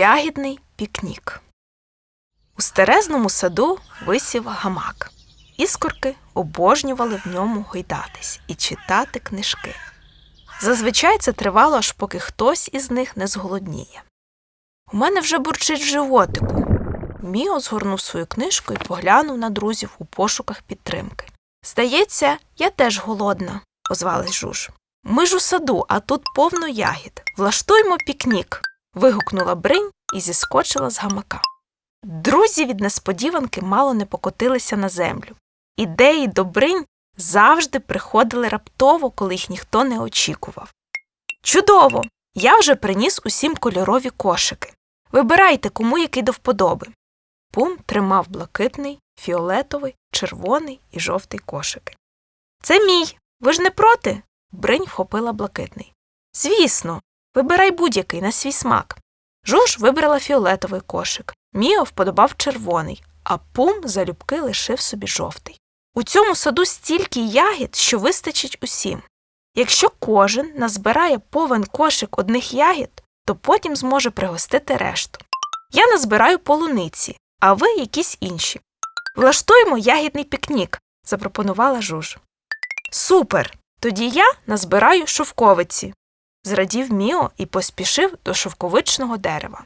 Ягідний пікнік. У старезному саду висів гамак. Іскорки обожнювали в ньому гойдатись і читати книжки. Зазвичай це тривало, аж поки хтось із них не зголодніє. У мене вже бурчить в животику. Міо згорнув свою книжку і поглянув на друзів у пошуках підтримки. Здається, я теж голодна, озвалась жуж. Ми ж у саду, а тут повно ягід. Влаштуймо пікнік. вигукнула бринь і зіскочила з гамака. Друзі від несподіванки мало не покотилися на землю. Ідеї до бринь завжди приходили раптово, коли їх ніхто не очікував. Чудово! Я вже приніс усім кольорові кошики. Вибирайте, кому який до вподоби. Пум тримав блакитний, фіолетовий, червоний і жовтий кошики. Це мій. Ви ж не проти? Бринь вхопила блакитний. Звісно, вибирай будь-який на свій смак. Жуж вибрала фіолетовий кошик. Міо вподобав червоний, а пум залюбки лишив собі жовтий. У цьому саду стільки ягід, що вистачить усім. Якщо кожен назбирає повен кошик одних ягід, то потім зможе пригостити решту. Я назбираю полуниці, а ви якісь інші. Влаштуємо ягідний пікнік, запропонувала жуж. Супер! Тоді я назбираю шовковиці, зрадів Міо і поспішив до шовковичного дерева.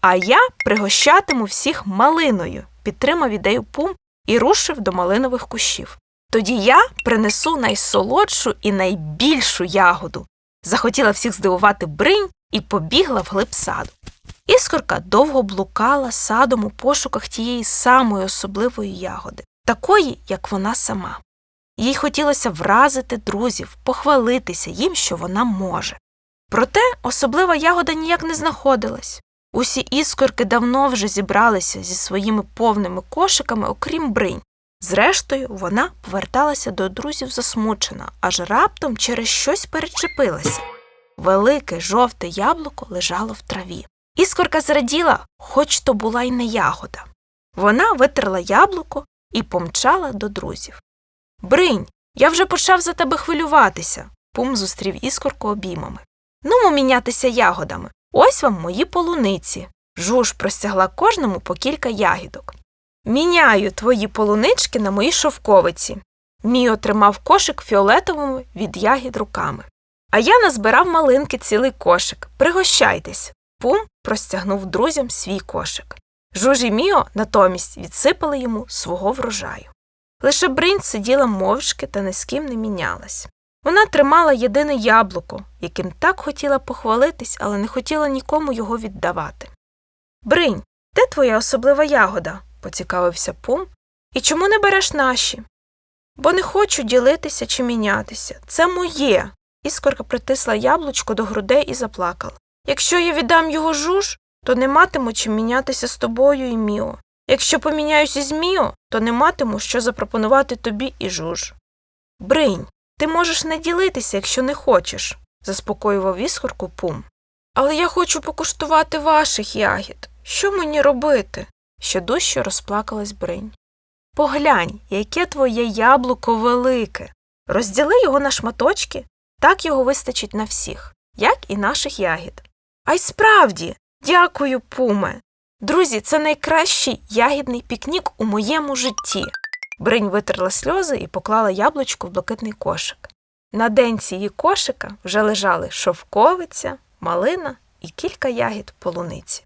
А я пригощатиму всіх малиною, підтримав ідею пум і рушив до малинових кущів. Тоді я принесу найсолодшу і найбільшу ягоду. Захотіла всіх здивувати бринь і побігла вглиб саду. Іскорка довго блукала садом у пошуках тієї самої особливої ягоди, такої, як вона сама. Їй хотілося вразити друзів, похвалитися їм, що вона може. Проте особлива ягода ніяк не знаходилась. Усі іскорки давно вже зібралися зі своїми повними кошиками, окрім бринь. Зрештою, вона поверталася до друзів засмучена, аж раптом через щось перечепилася. Велике жовте яблуко лежало в траві. Іскорка зраділа, хоч то була й не ягода. Вона витерла яблуко і помчала до друзів. Бринь, я вже почав за тебе хвилюватися. Пум зустрів іскорку обіймами. Нумо мінятися ягодами. Ось вам мої полуниці. Жуж простягла кожному по кілька ягідок. Міняю твої полунички на мої шовковиці. Мій тримав кошик фіолетовими від ягід руками. А я назбирав малинки цілий кошик. Пригощайтесь. Пум простягнув друзям свій кошик. Жуж і Міо натомість відсипали йому свого врожаю. Лише бринь сиділа мовчки та ні з ким не мінялась. Вона тримала єдине яблуко, яким так хотіла похвалитись, але не хотіла нікому його віддавати. Бринь, де твоя особлива ягода? поцікавився Пум. І чому не береш наші? Бо не хочу ділитися чи мінятися. Це моє. Іскорка притисла яблучко до грудей і заплакала. Якщо я віддам його жуж, то не матиму чим мінятися з тобою і Міо. Якщо поміняюся з Міо, то не матиму що запропонувати тобі і жуж. Бринь, ти можеш не ділитися, якщо не хочеш, заспокоював іскорку Пум. Але я хочу покуштувати ваших ягід. Що мені робити? ще дужче розплакалась бринь. Поглянь, яке твоє яблуко велике. Розділи його на шматочки, так його вистачить на всіх, як і наших ягід. А й справді, дякую, пуме. Друзі, це найкращий ягідний пікнік у моєму житті. Бринь витерла сльози і поклала яблучко в блакитний кошик. На денці її кошика вже лежали шовковиця, малина і кілька ягід полуниці.